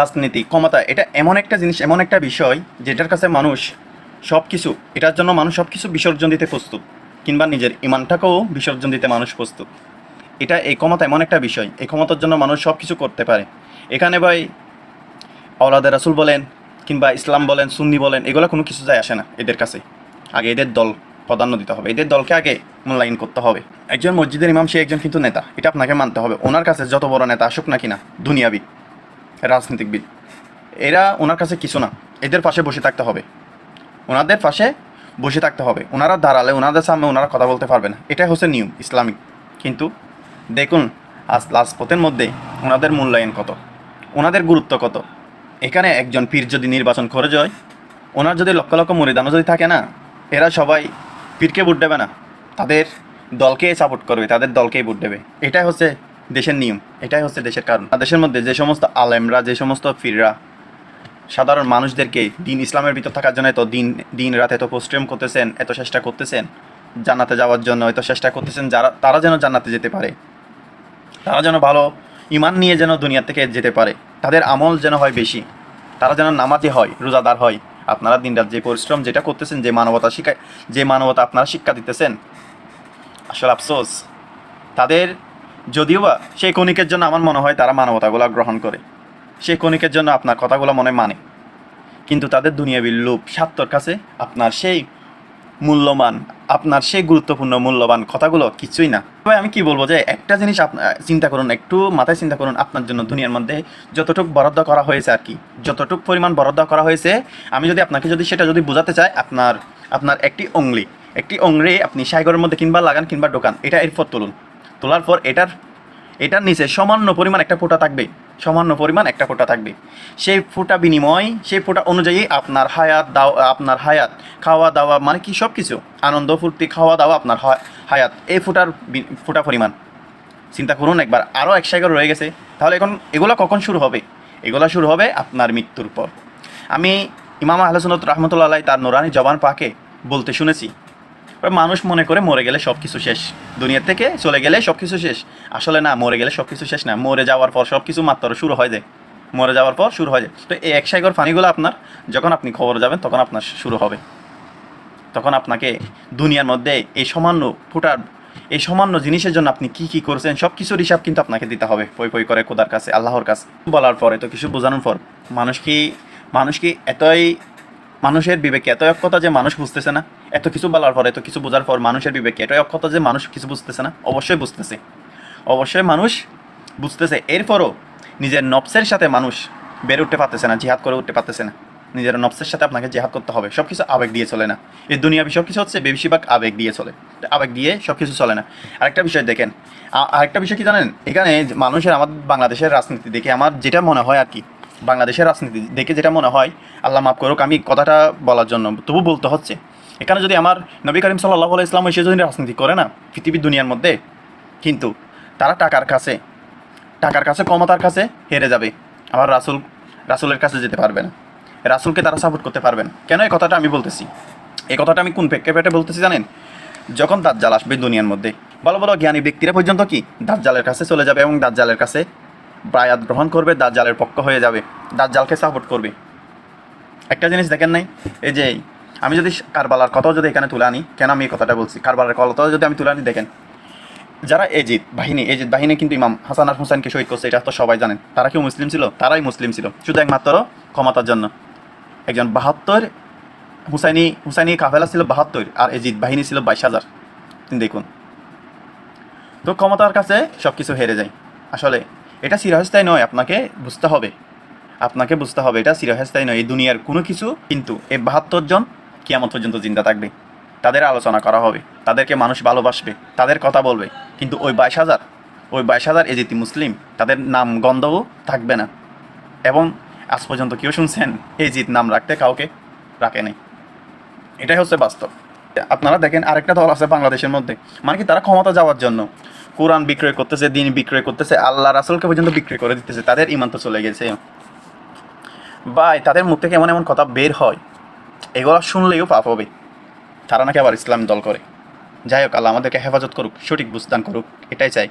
রাজনীতি, ক্ষমতা, এটা এমন একটা জিনিস, এমন একটা বিষয় যেটার কাছে মানুষ সব কিছু এটার জন্য মানুষ সব কিছু বিসর্জন দিতে প্রস্তুত, কিংবা নিজের ইমানটাকেও বিসর্জন দিতে মানুষ প্রস্তুত। এটা এই ক্ষমতা এমন একটা বিষয়, এই ক্ষমতার জন্য মানুষ সব কিছু করতে পারে। এখানে ভাই আওলাদে রাসুল বলেন, কিংবা ইসলাম বলেন, সুন্নি বলেন, এগুলো কোনো কিছু যায় আসে না এদের কাছে। আগে এদের দল প্রাধান্য দিতে হবে, এদের দলকে আগে মূল্যায়ন করতে হবে। একজন মসজিদের ইমাম, সে একজন কিন্তু নেতা, এটা আপনাকে মানতে হবে। ওনার কাছে যত বড় নেতা আসুক না কিনা দুনিয়াবিদ রাজনীতিকবিদ এরা ওনার কাছে কিছু না। এদের পাশে বসে থাকতে হবে। ওনাদের পাশে বসে থাকতে হবে। ওনারা দাঁড়ালে, ওনাদের সামনে ওনারা কথা বলতে পারবে না। এটাই হচ্ছে নিয়ম ইসলামিক। কিন্তু দেখুন, আজ লাজপথের মধ্যে ওনাদের মূল্যায়ন কত? ওনাদের গুরুত্ব কত? এখানে একজন পীর যদি নির্বাচন করে যায় ওনার যদি লক্ষ লক্ষ মরিদানও যদি থাকে না, এরা সবাই পীরকে ভোট দেবে না। তাদের দলকে সাপোর্ট করবে, তাদের দলকেই ভোট দেবে। এটাই হচ্ছে দেশের নিয়ম, এটাই হচ্ছে দেশের কারণ। দেশের মধ্যে যে সমস্ত আলেমরা, যে সমস্ত ফিররা সাধারণ মানুষদেরকে দিন ইসলামের ভিতর থাকার জন্য এত দিন দিন রাত এত পরিশ্রম করতেছেন, এত চেষ্টা করতেছেন, জান্নাতে যাওয়ার জন্য এত চেষ্টা করতেছেন, যারা, তারা যেন জান্নাতে যেতে পারে। তারা যেন ভালো ইমান নিয়ে যেন দুনিয়া থেকে যেতে পারে। তাদের আমল যেন হয় বেশি। তারা যেন নামাজি হয়, রোজাদার হয়। আপনারা দিনরাত যে পরিশ্রম, যেটা করতেছেন, যে মানবতা শিক্ষা, যে মানবতা আপনারা শিক্ষা দিতেছেন, আসলে আফসোস। তাদের যদিও বা সেই কণিকের জন্য আমার মনে হয় তারা মানবতাগুলো গ্রহণ করে। সেই কণিকের জন্য আপনার কথাগুলো মনে মানে। কিন্তু তাদের দুনিয়াবি লোভ স্বার্থর কাছে আপনার সেই মূল্যবান, আপনার সেই গুরুত্বপূর্ণ, মূল্যবান কথাগুলো কিছুই না। তবে আমি কি বলব যে একটা জিনিস আপনার চিন্তা করুন, একটু মাথায় চিন্তা করুন, আপনার জন্য দুনিয়ার মধ্যে যতটুকু বরাদ্দ করা হয়েছে আর কি, যতটুক পরিমাণ বরাদ্দ করা হয়েছে, আমি যদি আপনাকে যদি সেটা যদি বোঝাতে চাই, আপনার আপনার একটি অংলি একটি অংরে আপনি সাইগরের মধ্যে কিংবা লাগান কিংবা দোকান এটা এরপর তুলুন। তোলার পর এটার এটার নিচে সামান্য পরিমাণ একটা ফোঁটা থাকবে সামান্য পরিমাণ একটা ফোঁটা থাকবে সেই ফোঁটা বিনিময়, সেই ফোঁটা অনুযায়ী আপনার হায়াত দাও, আপনার হায়াত, খাওয়া দাওয়া মানে কি সব কিছু আনন্দ, ফুর্তি, খাওয়া দাওয়া আপনার হয়- হায়াত। এই ফোঁটার ফোঁটা পরিমাণ। চিন্তা করুন একবার আরও এক সাইকেল রয়ে গেছে। তাহলে এখন এগুলো কখন শুরু হবে? এগুলো শুরু হবে আপনার মৃত্যুর পর। আমি ইমাম আহলসনত রহমতুল্লাহ তার নোরানি জবান পাকে বলতে শুনেছি। মানুষ মনে করে মরে গেলে সব কিছু শেষ। দুনিয়া থেকে চলে গেলে সব কিছু শেষ। আসলে না, মরে গেলে সব কিছু শেষ না। মরে যাওয়ার পর সব কিছু মাত্র শুরু হয়ে যায় মরে যাওয়ার পর শুরু হয়ে যায় তো এই এক সাইগর পানিগুলো আপনার, যখন আপনি খবর যাবেন, তখন আপনার শুরু হবে। তখন আপনাকে দুনিয়ার মধ্যে এই সামান্য ফুটার, এই সামান্য জিনিসের জন্য আপনি কি কি করছেন সব কিছুর হিসাব কিন্তু আপনাকে দিতে হবে। পই পই করে খোদার কাছে, আল্লাহর কাছে। বলার পর এত কিছু বোঝানোর পর, মানুষ কি মানুষ কি এতই, মানুষের বিবেকে এত অক্ষতা যে মানুষ বুঝতেছে না? এত কিছু বলার পর, এত কিছু বোঝার পর মানুষের বিবেকে এতই অক্ষতা যে মানুষ কিছু বুঝতেছে না, অবশ্যই বুঝতেছে। অবশ্যই মানুষ বুঝতেছে। এরপরও নিজের নবসের সাথে মানুষ বেড়ে উঠতে পারতেছে না, জিহাদ করে উঠতে পারতেছে না। নিজের নবসের সাথে আপনাকে জেহাদ করতে হবে। সব কিছু আবেগ দিয়ে চলে না। এই দুনিয়া সব কিছু হচ্ছে বেশিরভাগ আবেগ দিয়ে চলে। আবেগ দিয়ে সব কিছু চলে না। আরেকটা বিষয় দেখেন আরেকটা বিষয় কি জানেন? এখানে মানুষের আমাদের বাংলাদেশের রাজনীতি দেখে আমার যেটা মনে হয় আর কি, বাংলাদেশের রাজনীতি দেখে যেটা মনে হয়, আল্লাহ মাফ করুক, আমি কথাটা বলার জন্য, তবু বলতে হচ্ছে এখানে যদি আমার নবী করিম সাল্লাহ ইসলাম এসে যদি রাজনীতি করে না পৃথিবীর দুনিয়ার মধ্যে, কিন্তু তারা টাকার কাছে টাকার কাছে, ক্ষমতার কাছে হেরে যাবে। আমার রাসুল, রাসুলের কাছে যেতে পারবে না। রাসুলকে তারা সাপোর্ট করতে পারবেন কেন এই কথাটা আমি বলতেছি? এই কথাটা আমি কোন প্রেক্ষাপটে বলতেছি জানেন? যখন দাজ্জাল আসবে দুনিয়ার মধ্যে ভালো ভালো জ্ঞানী ব্যক্তিরা পর্যন্ত কি দাজ্জালের কাছে চলে যাবে এবং দাজ্জালের কাছে বায়াত গ্রহণ করবে, দাজ্জালের পক্ষ হয়ে যাবে, দাজ্জালকে সাপোর্ট করবে। একটা জিনিস দেখেন নাই? এই যে আমি যদি কারবালার কথাও যদি এখানে তুলে আনি, কেন আমি এই কথাটা বলছি? কারবালার কথাও যদি আমি তুলে আনি, দেখেন, যারা এজিদ বাহিনী এজিদ বাহিনী কিন্তু ইমাম হাসান আর হুসাইনকে শহীদ করছে, এটা তো সবাই জানেন। তারা কেউ মুসলিম ছিল? তারাই মুসলিম ছিল। শুধু একমাত্র ক্ষমতার জন্য। একজন বাহাত্তর হুসাইনি হুসাইনি কাফেলা ছিল বাহাত্তর আর এজিদ বাহিনী ছিল বাইশ হাজার। দেখুন। তো ক্ষমতার কাছে সব কিছু হেরে যায়। আসলে এটা চিরস্থায়ী নয়, আপনাকে বুঝতে হবে। আপনাকে বুঝতে হবে, এটা চিরস্থায়ী নয়। এই দুনিয়ার কোনো কিছু কিন্তু এই বাহাত্তর জন কিয়ামত পর্যন্ত জিন্দা থাকবে। তাদের আলোচনা করা হবে, তাদেরকে মানুষ ভালোবাসবে, তাদের কথা বলবে। কিন্তু ওই বাইশ হাজার, ওই বাইশ হাজার এজিতি মুসলিম, তাদের নাম গন্ধও থাকবে না। এবং আজ পর্যন্ত কেউ শুনছেন এজিত নাম রাখতে কাউকে রাখে এটাই হচ্ছে বাস্তব। আপনারা দেখেন আরেকটা দল আছে বাংলাদেশের মধ্যে। মানে কি, তারা ক্ষমতা যাওয়ার জন্য কোরআন বিক্রয় করতেছে, দিন বিক্রয় করতেছে, আল্লাহ রাসুলকে পর্যন্ত বিক্রয় করে দিতেছে। তাদের ইমান তো চলে গেছে। বাই তাদের মুখ থেকে এমন এমন কথা বের হয়। এগুলো শুনলেও পাপ হবে। তারা নাকি আবার ইসলাম দল করে। যাই হোক, আল্লাহ আমাদেরকে হেফাজত করুক, সঠিক বুঝদান করুক, এটাই চাই।